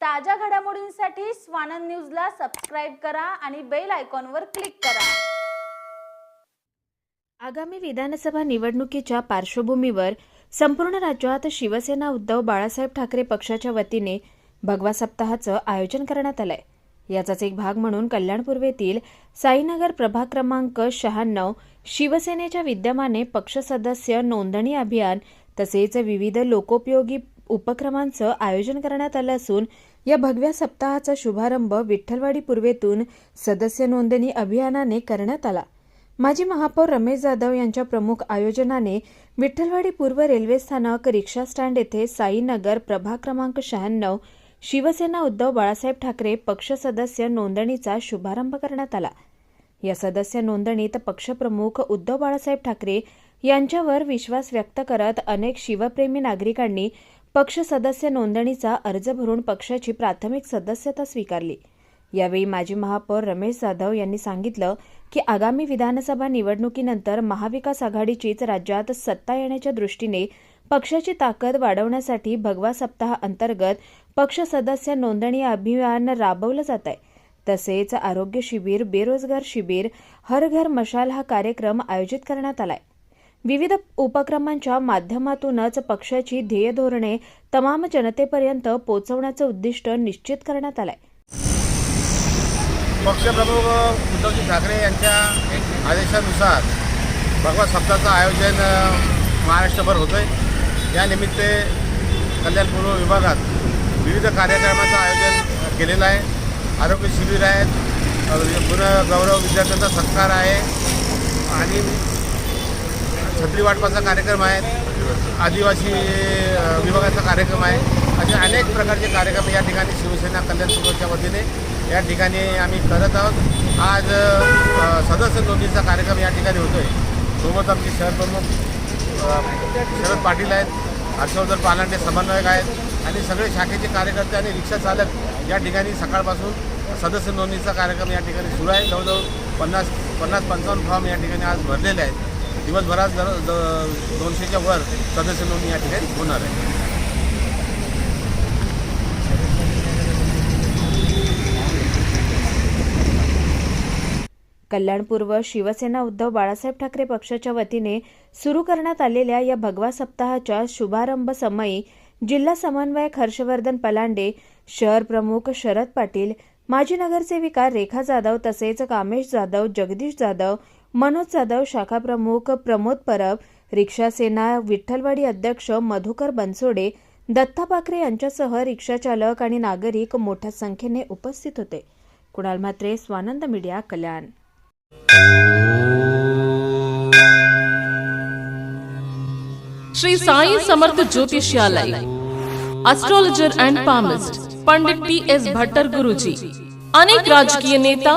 ताज्या घडामोडींसाठी स्वानंद न्यूजला सबस्क्राईब करा आणि बेल आयकॉनवर क्लिक करा. आगामी विधानसभा निवडणुकीच्या पार्श्वभूमीवर संपूर्ण राज्यात शिवसेना उद्धव बाळासाहेब ठाकरे पक्षाच्या वतीने भगवा सप्ताहाचं आयोजन करण्यात आलंय. याचाच एक भाग म्हणून कल्याणपूर्वेतील साईनगर प्रभाग क्रमांक शहाण्णव शिवसेनेच्या विद्यमाने पक्ष सदस्य नोंदणी अभियान तसेच विविध लोकोपयोगी उपक्रमांचं आयोजन करण्यात आलं असून या भगव्या सप्ताहाचा शुभारंभ विठ्ठलवाडी पूर्वेतून सदस्य नोंदणी अभियानाने करण्यात आला. माजी महापौर रमेश जाधव यांच्या प्रमुख आयोजनाने विठ्ठलवाडी पूर्व रेल्वे स्थानक रिक्षा स्टँड येथे साईनगर प्रभाग क्रमांक शहाण्णव शिवसेना उद्धव बाळासाहेब ठाकरे पक्ष सदस्य नोंदणीचा शुभारंभ करण्यात आला. या सदस्य नोंदणीत पक्षप्रमुख उद्धव बाळासाहेब ठाकरे यांच्यावर विश्वास व्यक्त करत अनेक शिवप्रेमी नागरिकांनी पक्ष सदस्य नोंदणीचा अर्ज भरून पक्षाची प्राथमिक सदस्यता स्वीकारली. यावेळी माजी महापौर रमेश जाधव यांनी सांगितलं की आगामी विधानसभा निवडणुकीनंतर महाविकास आघाडीचीच राज्यात सत्ता येण्याच्या दृष्टीने पक्षाची ताकद वाढवण्यासाठी भगवा सप्ताह अंतर्गत पक्ष सदस्य नोंदणी अभियान राबवलं जात आहे तसेच आरोग्य शिबिर बेरोजगार शिबिर हर घर मशाल हा कार्यक्रम आयोजित करण्यात आलाय. विविध उपक्रमांच्या माध्यमातूनच पक्षाची ध्येय धोरणे तमाम जनतेपर्यंत पोहोचवण्याचं उद्दिष्ट निश्चित करण्यात आलंय. पक्षप्रमुख उद्धवजी ठाकरे यांच्या आदेशानुसार भगवत सप्ताहाचं आयोजन महाराष्ट्रभर होतं आहे यानिमित्ते कल्याण पूर्व विभागात विविध कार्यक्रमाचं आयोजन केलेलं आहे. आरोग्य शिबिर आहेत. अ, गुणगौरव विद्यार्थ्यांचा सत्कार आहे. आणि छत्री वाटपाचा कार्यक्रम आहे. आदिवासी विभागाचा कार्यक्रम आहे. असे अनेक प्रकारचे कार्यक्रम या ठिकाणी शिवसेना कल्याण पूर्वच्या वतीने या ठिकाणी आम्ही करत आहोत. आज सदस्य नोंदणीचा कार्यक्रम या ठिकाणी होतो आहे सोबत आमचे शहर प्रमुख शरद पाटील आहेत हर्षवर्धन पालांडे समन्वयक आहेत आणि सगळे शाखेचे कार्यकर्ते आणि रिक्षा चालक या ठिकाणी सकाळपासून सदस्य नोंदणीचा कार्यक्रम या ठिकाणी सुरू आहे. जवळजवळ पन्नास पन्नास पंचावन्न फॉर्म या ठिकाणी आज भरलेले आहेत. दिवसभरात जर द- दोनशेच्या वर सदस्य नोंदणी या ठिकाणी होणार आहे. कल्याणपूर्व शिवसेना उद्धव बाळासाहेब ठाकरे पक्षाच्या वतीने सुरू करण्यात आलेल्या या भगवा सप्ताहाच्या शुभारंभ समयी जिल्हा समन्वयक हर्षवर्धन पलांडे शहर प्रमुख शरद पाटील माजी नगरसेविका रेखा जाधव तसेच कामेश जाधव जगदीश जाधव मनोज जाधव शाखा प्रमुख प्रमोद परब रिक्षा सेना विठ्ठलवाडी अध्यक्ष मधुकर बनसोडे दत्ता पाखरे यांच्यासह रिक्षाचालक आणि नागरिक मोठ्या संख्येने उपस्थित होते. Kunal Mhatre Swanand media Kalyan. Shri Sai Samarth ज्योतिषालय astrologer and palmist Pandit T S Bhattar Guruji अनेक राजकीय नेता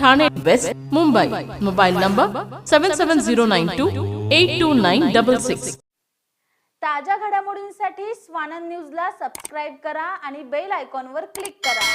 Thane west Mumbai. Mobile number seven seven zero nine two eight two nine double six ताज्या घडामोडींसाठी स्वानंद न्यूजला सबस्क्राईब करा आणि बेल आयकॉनवर क्लिक करा.